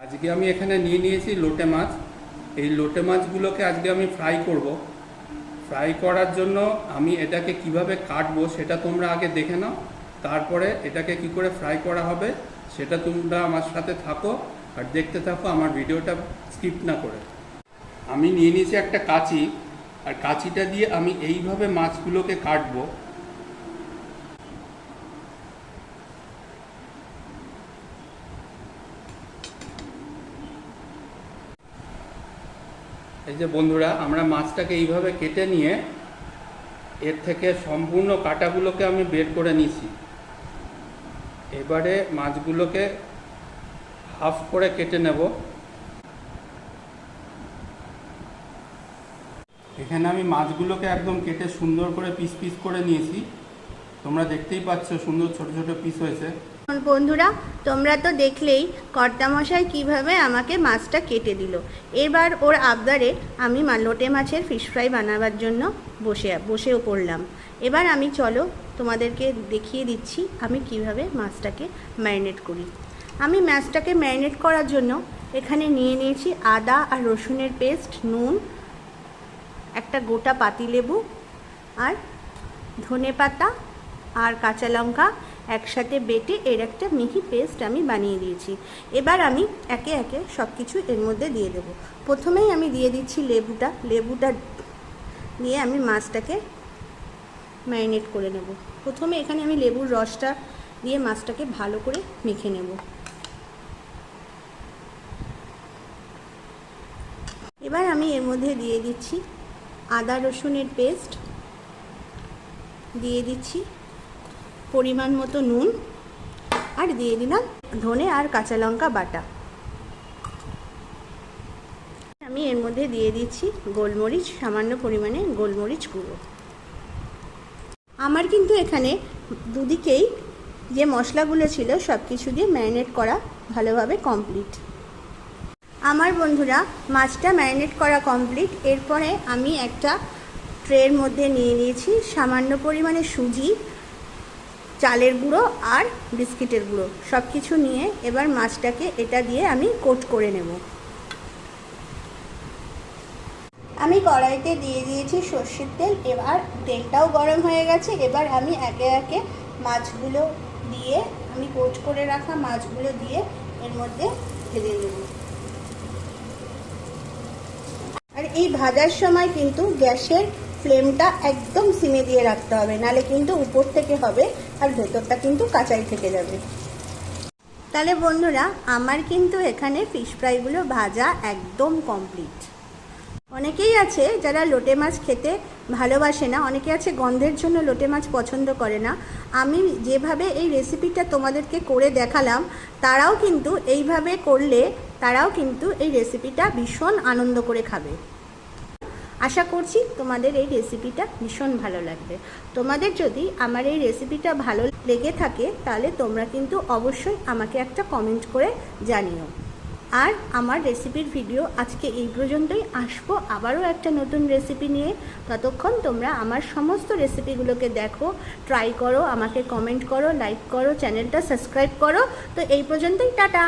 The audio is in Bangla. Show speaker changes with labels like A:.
A: আজকে আমি এখানে নিয়ে নিয়েছি লোটে মাছ। এই লোটে মাছগুলোকে আজকে আমি ফ্রাই করব। ফ্রাই করার জন্য আমি এটাকে কীভাবে কাটবো সেটা তোমরা আগে দেখে নাও। তারপরে এটাকে কি করে ফ্রাই করা হবে সেটা তোমরা আমার সাথে থাকো আর দেখতে থাকো আমার ভিডিওটা স্কিপ না করে। আমি নিয়ে নিয়েছি একটা কাঁচি। আর কাঁচিটা দিয়ে আমি এইভাবে মাছগুলোকে কাটবো। এই যে বন্ধুরা, আমরা মাছটাকে এইভাবে কেটে নিয়ে এর থেকে সম্পূর্ণ কাটাগুলোকে আমি বের করে নিয়েছি। এবারে মাছগুলোকে হাফ করে কেটে নেব। এখানে আমি মাছগুলোকে একদম কেটে সুন্দর করে পিস পিস করে নিয়েছি। তোমরা দেখতেই পাচ্ছ সুন্দর ছোট ছোট পিস হয়েছে।
B: বন্ধুরা, তোমরা তো দেখলেই কর্তামশাই কীভাবে আমাকে মাছটা কেটে দিল। এবার ওর আবদারে আমি লোটে মাছের ফিশ ফ্রাই বানাবার জন্য বসে বসেও পড়লাম। এবার আমি চলো তোমাদেরকে দেখিয়ে দিচ্ছি আমি কীভাবে মাছটাকে ম্যারিনেট করি। আমি মাছটাকে ম্যারিনেট করার জন্য এখানে নিয়ে নিয়েছি আদা আর রসুনের পেস্ট নুন, একটা গোটা পাতিলেবু আর ধনে পাতা আর কাঁচা লঙ্কা একসাথে বেটে এর একটা মিহি পেস্ট আমি বানিয়ে দিয়েছি। এবার আমি একে একে সব কিছু এর মধ্যে দিয়ে দেব। প্রথমেই আমি দিয়ে দিচ্ছি লেবুটা। লেবুটা দিয়ে আমি মাছটাকে ম্যারিনেট করে নেব। প্রথমে এখানে আমি লেবুর রসটা দিয়ে মাছটাকে ভালো করে মেখে নেব। এবার আমি এর মধ্যে দিয়ে দিচ্ছি আদা রসুনের পেস্ট। দিয়ে দিচ্ছি পরিমাণ মতো নুন আর দিয়ে দিলাম ধনে আর কাঁচা লঙ্কা বাটা। আমি এর মধ্যে দিয়ে দিচ্ছি গোলমরিচ, সামান্য পরিমাণে গোলমরিচ গুঁড়ো। আমার কিন্তু এখানে দুদিকেই যে মশলাগুলো ছিল সব কিছু দিয়ে ম্যারিনেট করা ভালোভাবে কমপ্লিট। আমার বন্ধুরা, মাছটা ম্যারিনেট করা কমপ্লিট। এরপরে আমি একটা ট্রের মধ্যে নিয়ে নিয়েছি সামান্য পরিমাণে সুজি চালের গুঁড়ো আর বিস্কিটের গুঁড়ো। সব কিছু নিয়ে এবার মাছটাকে এটা দিয়ে আমি কোট করে নেব। আমি কড়াইতে দিয়ে দিয়েছি সর্ষের তেল। এবার তেলটাও গরম হয়ে গেছে। এবার আমি একে একে মাছগুলো দিয়ে আমি কোট করে রাখা মাছগুলো দিয়ে এর মধ্যে ভেজে নেব। আর এই ভাজার সময় কিন্তু গ্যাসের ফ্লেমটা একদম সিমে দিয়ে রাখতে হবে। নালে কিন্তু উপর থেকে হবে আর ভেতরটা কিন্তু কাঁচাই থেকে যাবে। তাহলে বন্ধুরা, আমার কিন্তু এখানে ফিশ ফ্রাইগুলো ভাজা একদম কমপ্লিট অনেকেই আছে যারা লোটে মাছ খেতে ভালোবাসে না, অনেকে আছে গন্ধের জন্য লোটে মাছ পছন্দ করে না। আমি যেভাবে এই রেসিপিটা তোমাদেরকে করে দেখালাম, তারাও কিন্তু এইভাবে করলে তারাও কিন্তু এই রেসিপিটা ভীষণ আনন্দ করে খাবে। আশা করছি তোমাদের এই রেসিপিটা ভীষণ ভালো লাগবে। তোমাদের যদি আমার এই রেসিপিটা ভালো লেগে থাকে, তাহলে তোমরা কিন্তু অবশ্যই আমাকে একটা কমেন্ট করে জানিও। আর আমার রেসিপির ভিডিও আজকে এই পর্যন্তই। আসব আবারও একটা নতুন রেসিপি নিয়ে। ততক্ষণ তোমরা আমার সমস্ত রেসিপিগুলোকে দেখো ট্রাই করো, আমাকে কমেন্ট করো লাইক করো চ্যানেলটা সাবস্ক্রাইব করো। তো এই পর্যন্তই, টাটা!